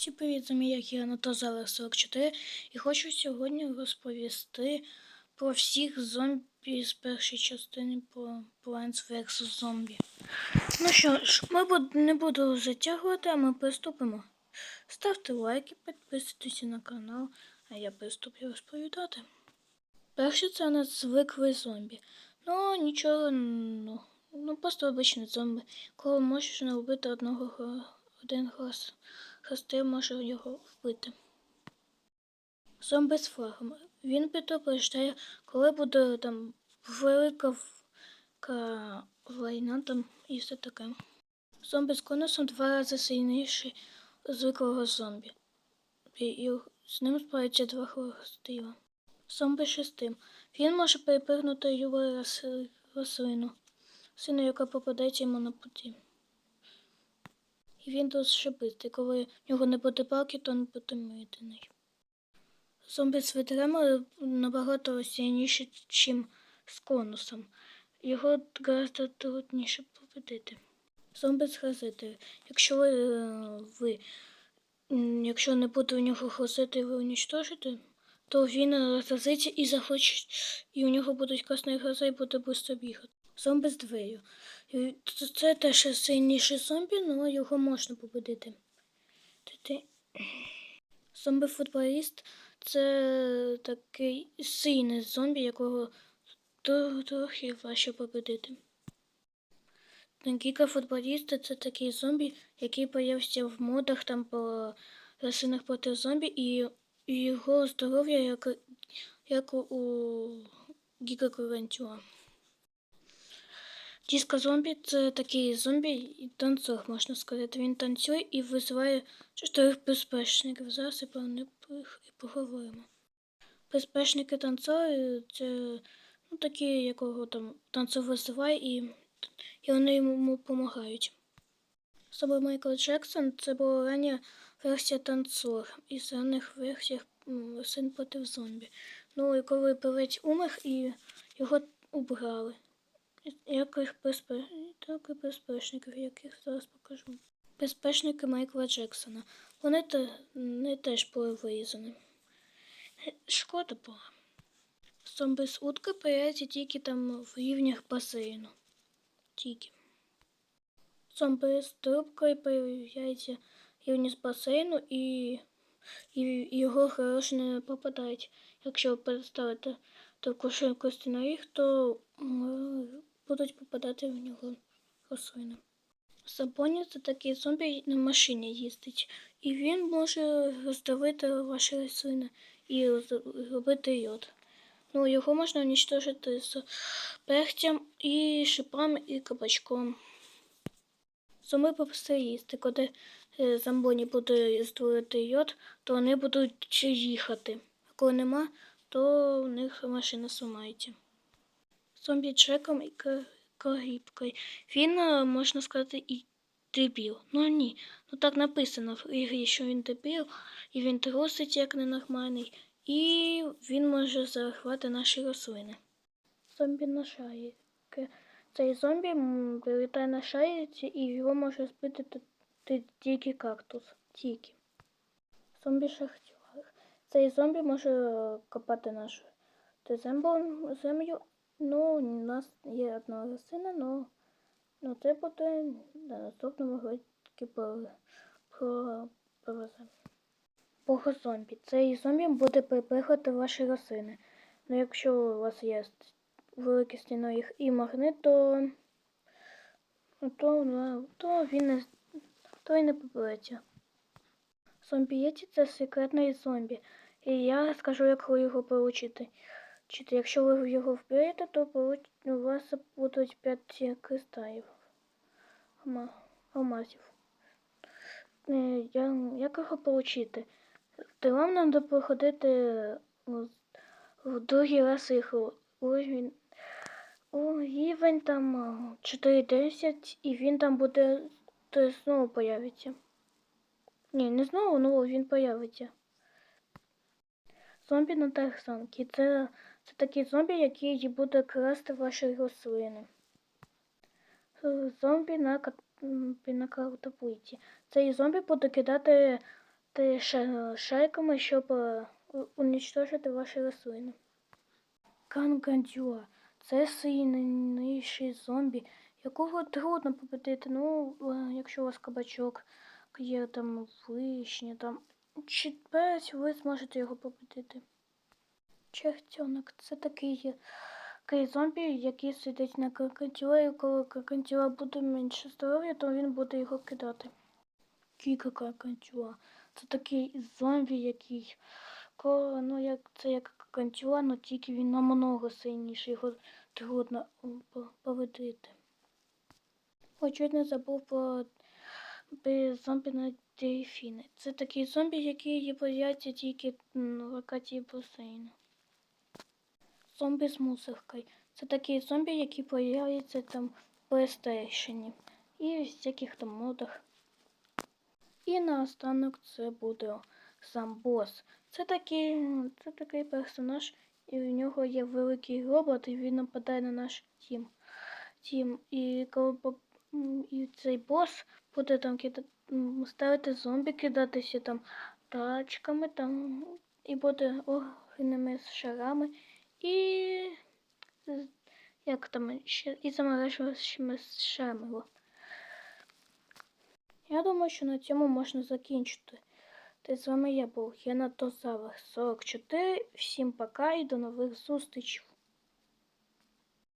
Всім привіт, з як я Анатолій 44 і хочу сьогодні розповісти про всіх зомбі з першої частини по Plants vs. Zombie. Ну що ж, ми не буду затягувати, а ми приступимо. Ставте лайки, підписуйтесь на канал, а я приступлю розповідати. Перший це у нас звиклий зомбі. Ну, нічого, ну, ну просто обичний зомбі, коли можеш не вбити одного один глаз. Хасти може його вбити. Зомби з флагом. Він предупреждає, коли буде там велика війна там і все таке. Зомби з конусом два рази сильніший звиклого зомбі. І, з ним справиться два хвостива. Зомби шестим. Він може перепригнути росли- рослину, сину, яка попадається йому на путі. І він дуже шипистий. Коли в нього не буде палки, то він буде митиний. Зомбі з ветрами набагато сильніші, ніж з конусом. Його гораздо трудніше победити. Зомби з грозити. Якщо ви, е, ви якщо не буде у нього грозити і ви унічтожите, то він розразиться і захоче, і у нього будуть красні глаза і буде швидко бігати. Зомби з дверю. Ц- Це теж сильніший зомбі, але його можна победити. Ти- Зомби-футболіст це такий сильний зомбі, якого трохи важче победити. Кілька футболіста це такий зомбі, який появився в модах там по рослинах проти зомбі, і, його здоров'я як, у гігакурентіла. Диско зомбі це такий зомбі і танцор, можна сказати. Він танцює і визиває чотирьох безпечників. Зараз і про них поговоримо. Безпечники танцори це ну, такі, якого там танцор визиває, і, і вони йому допомагають. Саме Майкл Джексон це була рання версія танцор, з ранних версіях син проти зомбі. Ну і коли певець умер і його убрали. Яких безпе... так і безпечників, яких зараз покажу. Безпечники Майкла Джексона. Вони, те... вони теж були вирізані. Шкода була. Зомби з утки появляються тільки там в рівнях басейну. Тільки. Зомби з трубкою появляються рівні з басейну і, і, його хорошо не попадають. Якщо переставити таку швидкість на їх, то будуть попадати в нього рослини. Сабоні це такий зомбі на машині їздить, і він може роздавити ваші рослини і робити йод. Ну, його можна уничтожити з пехтям і шипами і кабачком. Зуми Зомби попстерісти, коли е, зомбоні буде створити йод, то вони будуть їхати. А коли нема, то в них машина сумається. Зомбі Джеком і Ка- Карібкою. Він, е, можна сказати, і дебіл. Ну ні, ну так написано в ігрі, що він дебіл, і він трусить як ненормальний, і він може захвати наші рослини. Зомбі на шарики. Цей зомбі м, прилітає на шариці і його може збити тільки кактус. Тільки. Зомбі шахтер. Цей зомбі може е, копати нашу землю. Ну, у нас є одна рослина, но, но це буде на наступному році про, про, про Бога зомбі. Цей зомбі буде припихати ваші рослини. Ну, якщо у вас є великі стіно їх і магнит, то, ну, то, ну, то він не то він не побереться. Зомбі Єті це секретний зомбі. І я скажу, як його получити. Чити, якщо ви його вб'єте, то у вас будуть 5 кристалів алмазів. Е, Як його получити? То вам треба проходити в другий раз їх рівень там 4.10 і він там буде то знову появиться. Ні, не знову, ну він появиться. Зомбі на тарзанки. Це, це такі зомбі, які буде красти ваші рослини. Зомбі на, кат- на картоплиці. Цей зомбі буде кидати ша- шайками, щоб е, уничтожити ваші рослини. Кангандюа це сильніший зомбі, якого трудно победити. Ну, е, якщо у вас кабачок є там вишня, там чи перець, ви зможете його победити. Чертенок це такий, такий зомбі, який сидить на крокодила, і коли крокодила буде менше здоров'я, то він буде його кидати. Кіка крокодила. Це такий зомбі, який коли, ну, як, це як крокодила, але тільки він намного сильніший, його трудно м, по- победити. Ой, чуть не забув про зомбі на дельфіни. Це такий зомбі, який бояться тільки локації басейну. Зомбі з мусоркою. Це такий зомбі, який появляється там в PlayStation і в всяких там модах. І наостанок це буде сам бос. Це такий, це такий персонаж, і в нього є великий робот, і він нападає на наш тім. тім. І коли і цей бос буде там кида- м, ставити зомбі, кидатися там тачками, там, і буде огненними шарами, і як там ще і заморожувачими шарами. Я думаю, що на цьому можна закінчити. Та з вами я був Янатозавр 44. Всім пока і до нових зустрічей.